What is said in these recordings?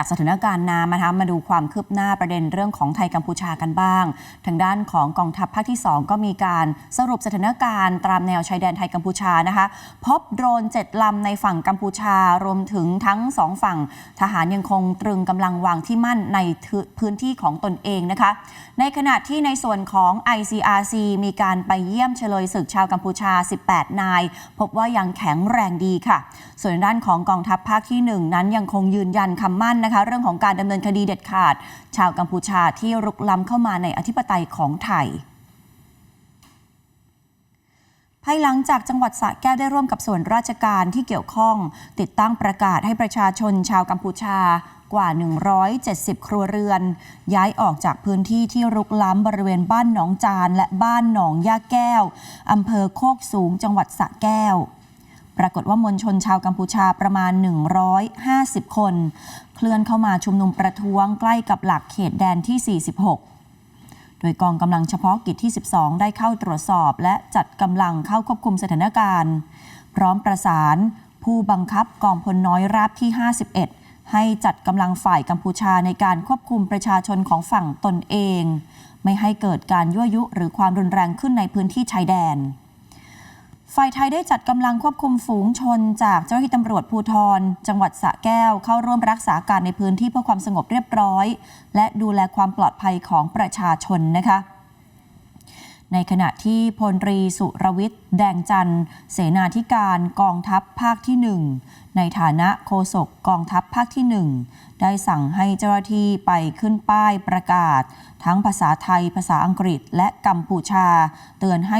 จากสถานการณ์น้ำนะคะมาดูความคืบหน้าประเด็นเรื่องของไทยกัมพูชากันบ้าง ทางด้านของกองทัพภาคที่ 2 ก็มีการสรุปสถานการณ์ตามแนวชายแดนไทยกัมพูชานะคะ พบโดรน7ลำในฝั่งกัมพูชารวมถึงทั้งสองฝั่ง ทหารยังคงตรึงกำลังวางที่มั่นในพื้นที่ของตนเองนะคะ ในขณะที่ในส่วนของ ICRC มีการไปเยี่ยมเฉลยศึกชาวกัมพูชา 18 นาย พบว่ายังแข็งแรงดีค่ะ ส่วนด้านของกองทัพภาคที่ 1 นั้นยังคงยืนยันคำมั่นนะคะเรื่องของการดำเนินคดีเด็ดขาด ชาวกัมพูชาที่รุกล้ำเข้ามาในอธิปไตยของไทยภายหลังจากจังหวัดสระแก้วได้ร่วมกับส่วนราชการที่เกี่ยวข้อง ติดตั้งประกาศให้ประชาชนชาวกัมพูชากว่า 170 ครัวเรือน ย้ายออกจากพื้นที่ที่รุกล้ำบริเวณบ้านหนองจาน และบ้านหนองย่าแก้วอำเภอโคกสูงจังหวัดสระแก้ว ปรากฏว่ามวลชนชาวกัมพูชาประมาณ 150 คน เคลื่อนเข้ามาชุมนุมประท้วงใกล้กับหลักเขตแดนที่ 46โดยกองกำลังเฉพาะกิจที่ 12 ได้เข้าตรวจสอบ และจัดกำลังเข้าควบคุมสถานการณ์ พร้อมประสานผู้บังคับกองพลน้อยราบที่ 51 ให้จัดกำลังฝ่ายกัมพูชาในการควบคุมประชาชนของฝั่งตนเอง ไม่ให้เกิดการยั่วยุหรือความรุนแรงขึ้นในพื้นที่ชายแดน ฝ่ายไทยได้จัดกำลังควบคุมฝูงชนจากเจ้าหน้าที่ตำรวจภูธรจังหวัดสระแก้วเข้าร่วมรักษาการในพื้นที่เพื่อความสงบเรียบร้อย และดูแลความปลอดภัยของประชาชนนะคะ ในขณะที่พลตรีสุรวิทย์ แดงจันทร์ เสนาธิการกองทัพภาคที่ 1 ในฐานะโฆษกกองทัพภาคที่ 1 ได้สั่งให้เจ้าหน้าที่ไปขึ้นป้ายประกาศ ทั้งภาษาไทย ภาษาอังกฤษ และกัมพูชา เตือนให้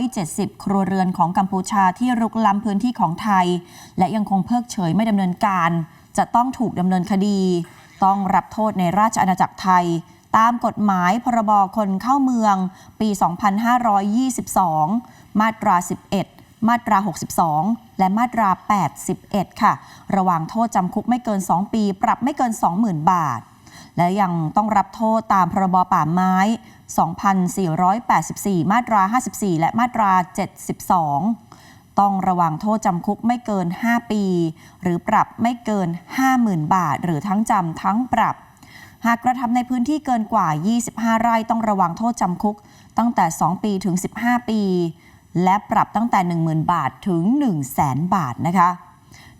170 ครัวเรือนของกัมพูชาที่รุกล้ำพื้นที่ของไทย และยังคงเพิกเฉยไม่ดำเนินการ จะต้องถูกดำเนินคดี ต้องรับโทษในราชอาณาจักรไทย ตามกฎหมายพรบคนเข้าเมือง ปี 2522 มาตรา 11 มาตรา 62 และมาตรา 81 ค่ะ ระหว่างโทษจำคุกไม่เกิน 2 ปี ปรับไม่เกิน 20,000 บาท และยังต้องรับโทษตามพรบป่าไม้ 2484 มาตรา 54 และมาตรา 72ต้องระวังโทษจำคุกไม่เกิน 5 ปี หรือปรับไม่เกิน 50,000 บาท หรือทั้งจำทั้งปรับ หากกระทำในพื้นที่เกินกว่า 25 ไร่ต้องระวังโทษจำคุก ตั้งแต่ 2 ปีถึง 15 ปี และปรับตั้งแต่ 10,000 บาทถึง 100,000 บาทนะคะ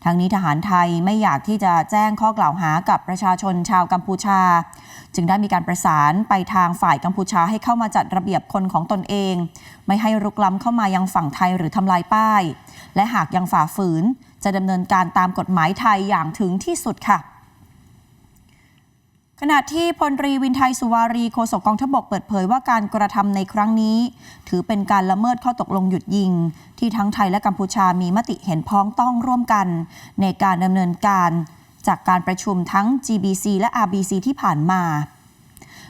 ทางนี้ทหารไทยไม่อยากที่จะแจ้งข้อกล่าวหากับประชาชนชาวกัมพูชา จึงได้มีการประสานไปทางฝ่ายกัมพูชาให้เข้ามาจัดระเบียบคนของตนเอง ไม่ให้รุกล้ำเข้ามายังฝั่งไทยหรือทำลายป้าย และหากยังฝ่าฝืน จะดำเนินการตามกฎหมายไทยอย่างถึงที่สุดค่ะ ขณะที่พลตรีวินไทยสุวารีโฆษกกองทพบกเปิดเผยว่าการกระทำในครั้งนี้ ถือเป็นการละเมิดข้อตกลงหยุดยิง ที่ทั้งไทยและกัมพูชามีมติเห็นพ้องต้องร่วมกัน ในการดำเนินการจากการประชุมทั้ง GBC และ RBC ที่ผ่านมา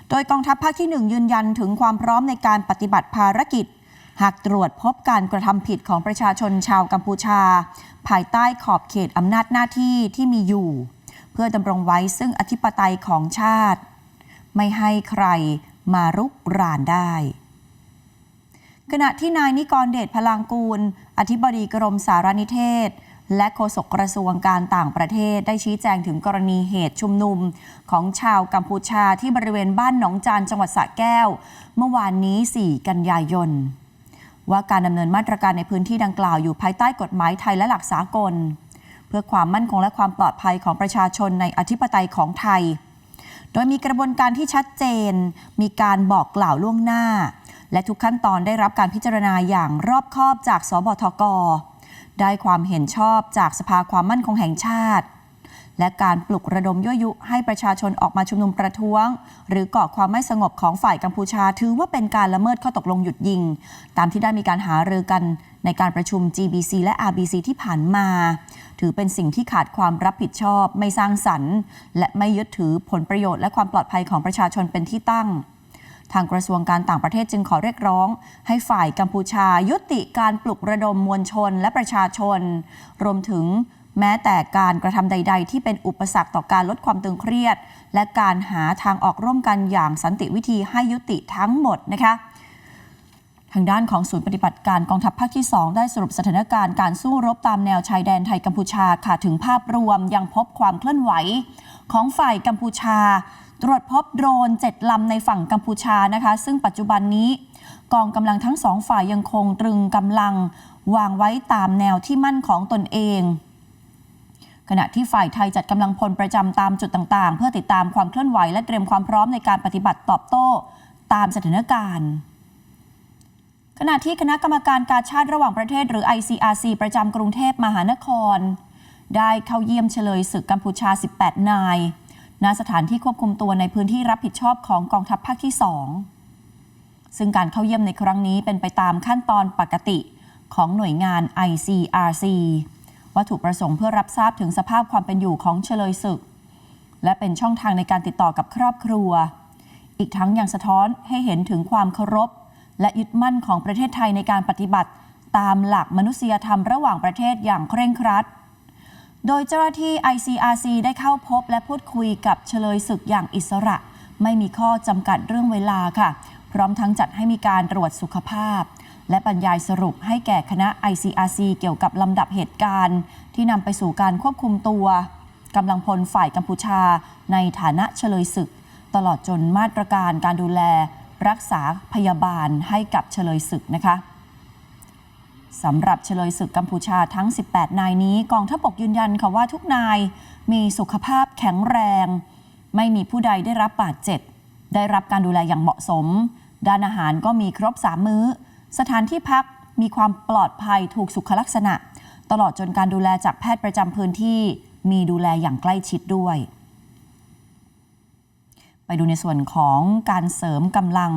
โดยกองทัพภาคที่ 1 ยืนยันถึงความพร้อมในการปฏิบัติภารกิจ หากตรวจพบการกระทำผิดของประชาชนชาวกัมพูชา ภายใต้ขอบเขตอำนาจหน้าที่ที่มีอยู่ พื่อดำรงไว้ซึ่งอธิปไตยของชาติ ไม่ให้ใครมารุกรานได้ ขณะที่นายนิกรเดชพลางกูล อธิบดีกรมสารนิเทศ และโฆษกกระทรวงการต่างประเทศได้ชี้แจงถึงกรณีเหตุชุมนุม ของชาวกัมพูชาที่บริเวณบ้านหนองจานจังหวัดสระแก้ว เมื่อวานนี้ 4 กันยายนว่าการดำเนินมาตรการในพื้นที่ดังกล่าวอยู่ภายใต้กฎหมายไทยและหลักสากล เพื่อความมั่นคงและความปลอดภัยของประชาชนในอธิปไตยของไทย โดยมีกระบวนการที่ชัดเจน มีการบอกกล่าวล่วงหน้า และทุกขั้นตอนได้รับการพิจารณาอย่างรอบคอบจากสบทก ได้ความเห็นชอบจากสภาความมั่นคงแห่งชาติ และการปลุกระดมยั่วยุให้ประชาชนออกมาชุมนุมประท้วง หรือก่อความไม่สงบของฝ่ายกัมพูชา ถือว่าเป็นการละเมิดข้อตกลงหยุดยิง ตามที่ได้มีการหารือกันในการประชุม GBC และ RBC ที่ผ่านมา ถือเป็นสิ่งที่ขาดความรับผิดชอบ ไม่สร้างสรรค์ และไม่ยึดถือผลประโยชน์และความปลอดภัยของประชาชนเป็นที่ตั้งทางกระทรวงการต่างประเทศจึงขอเรียกร้อง ให้ฝ่ายกัมพูชายุติการปลุกระดมมวลชนและประชาชน รวมถึง แม้แต่การกระทำใด ๆ ที่เป็นอุปสรรคต่อการลดความตึงเครียด และการหาทางออกร่วมกันอย่างสันติวิธีให้ยุติทั้งหมดนะคะทางด้านของศูนย์ปฏิบัติการกองทัพภาคที่ 2 ได้สรุปสถานการณ์การสู้รบตามแนวชายแดนไทยกัมพูชาค่ะถึงภาพรวมยังพบความเคลื่อนไหว ของฝ่ายกัมพูชา ตรวจพบโดรน 7 ลำในฝั่งกัมพูชานะคะ ซึ่งปัจจุบันนี้ กองกำลังทั้งสองฝ่ายยังคงตรึงกำลัง วางไว้ตามแนวที่มั่นของตนเอง ขณะที่ฝ่ายไทยจัดกำลังพลประจำตามจุดต่างๆ เพื่อติดตามความเคลื่อนไหวและเตรียมความพร้อมในการปฏิบัติตอบโต้ตามสถานการณ์ขณะที่คณะกรรมการการชาติระหว่างประเทศหรือ ICRC ประจำกรุงเทพมหานคร ได้เข้าเยี่ยมเฉลยศึกกัมพูชา 18 นายณสถานที่ควบคุมตัวในพื้นที่รับผิดชอบของกองทัพภาคที่ 2 ซึ่งการเข้าเยี่ยมในครั้งนี้เป็นไปตามขั้นตอนปกติของหน่วยงาน ICRC วัตถุประสงค์เพื่อรับทราบถึงสภาพความเป็นอยู่ของเฉลยศึก และเป็นช่องทางในการติดต่อกับครอบครัว อีกทั้งยังสะท้อนให้เห็นถึงความเคารพ และยึดมั่นของประเทศไทยในการปฏิบัติ ตามหลักมนุษยธรรมระหว่างประเทศอย่างเคร่งครัด โดยเจ้าหน้าที่ ICRC ได้เข้าพบและพูดคุยกับเฉลยศึกอย่างอิสระ ไม่มีข้อจำกัดเรื่องเวลาค่ะ พร้อมทั้งจัดให้มีการตรวจสุขภาพ และบรรยายสรุปให้แก่คณะ ICRC เกี่ยวกับลำดับเหตุการณ์ ที่นำไปสู่การควบคุมตัวกำลังพลฝ่ายกัมพูชา ในฐานะเฉลยศึก ตลอดจนมาตรการการดูแล รักษาพยาบาลให้กับเฉลยศึกนะคะสำหรับเฉลยศึกกัมพูชาทั้ง 18 นายนี้ กองทัพบกยืนยันค่ะว่าทุกนายมีสุขภาพแข็งแรง ไม่มีผู้ใดได้รับบาดเจ็บ ได้รับการดูแลอย่างเหมาะสม ด้านอาหารก็มีครบ3มื้อ สถานที่พักมีความปลอดภัยถูกสุขลักษณะ ตลอดจนการดูแลจากแพทย์ประจำพื้นที่มีดูแลอย่างใกล้ชิดด้วย ไปดูในส่วนของการเสริมกำลัง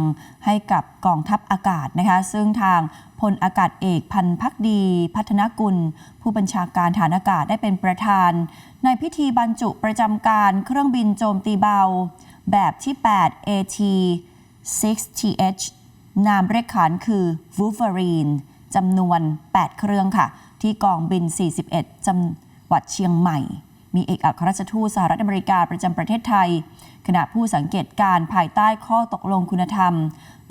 ให้กับกองทัพอากาศนะคะ ซึ่งทางพลอากาศเอกพันพักดี พัฒนกุล ผู้บัญชาการฐานอากาศได้เป็นประธาน ในพิธีบรรจุประจำการเครื่องบินโจมตีเบา แบบที่ 8 AT 6TH นามเรียกขานคือ Wolverine จำนวน 8 เครื่องค่ะ ที่กองบิน 41 จังหวัดเชียงใหม่ มีเอกอัครราชทูตสหรัฐอเมริกาประจำประเทศไทยขณะผู้สังเกตการภายใต้ข้อตกลงคุณธรรม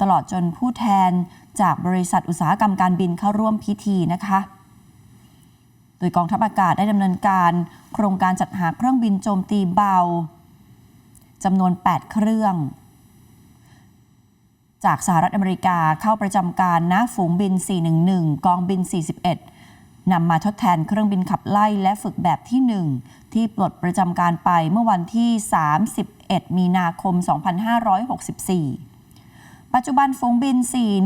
ตลอดจนผู้แทนจากบริษัทอุตสาหกรรมการบินเข้าร่วมพิธีนะคะโดยกองทัพอากาศได้ดำเนินการ โครงการจัดหาเครื่องบินโจมตีเบาจำนวน 8 เครื่อง จากสหรัฐอเมริกาเข้าประจำการณฝูงบิน 411 กองบิน 41 นำมาทดแทนเครื่องบินขับไล่และฝึกแบบที่ 1 ที่ปลดประจำการไปเมื่อวันที่ 31 มีนาคม 2564 ปัจจุบันฝูงบิน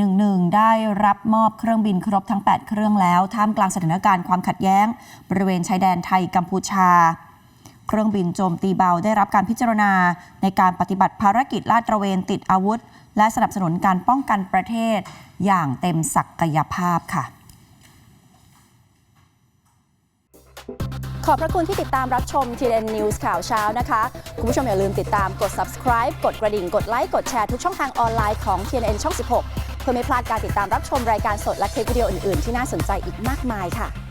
411 ได้รับมอบเครื่องบินครบทั้ง 8 เครื่องแล้ว ท่ามกลางสถานการณ์ความขัดแย้ง บริเวณชายแดนไทยกัมพูชาเครื่องบินโจมตีเบาได้รับการพิจารณาในการปฏิบัติภารกิจลาดตระเวนติดอาวุธ และสนับสนุนการป้องกันประเทศอย่างเต็มศักยภาพค่ะ ขอบพระคุณที่ติดตามรับชม TN News ข่าวเช้านะคะ คุณผู้ชมอย่าลืมติดตามกด subscribe กดกระดิ่ง กดไลค์ กดแชร์ทุกช่องทางออนไลน์ของ TNN ช่อง 16 เพื่อไม่พลาดการติดตามรับชมรายการสดและคลิปวิดีโออื่น ๆ ที่น่าสนใจอีกมากมายค่ะ